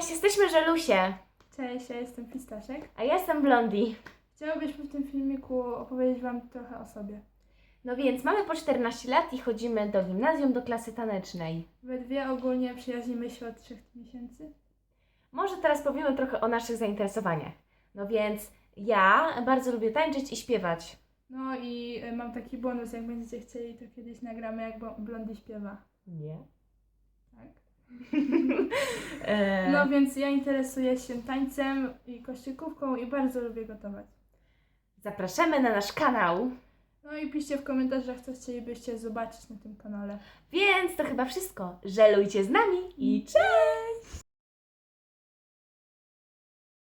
Cześć, jesteśmy Żelusie, Cześć, ja jestem Pistaszek. a ja jestem Blondi. Chciałabyśmy w tym filmiku opowiedzieć Wam trochę o sobie. No więc mamy po 14 lat i chodzimy do gimnazjum, do klasy tanecznej. We dwie ogólnie przyjaźnimy się od trzech miesięcy. Może teraz powiemy trochę o naszych zainteresowaniach. No więc ja bardzo lubię tańczyć i śpiewać. No i y, mam taki bonus, jak będziecie chcieli, to kiedyś nagramy, jak Bo- Blondie śpiewa. Nie. Tak? E, No więc ja interesuję się tańcem i kościykówką i bardzo lubię gotować. Zapraszamy na nasz kanał. No i piszcie w komentarzach, co chcielibyście zobaczyć na tym kanale. Więc to chyba wszystko. Żelujcie z nami i cześć!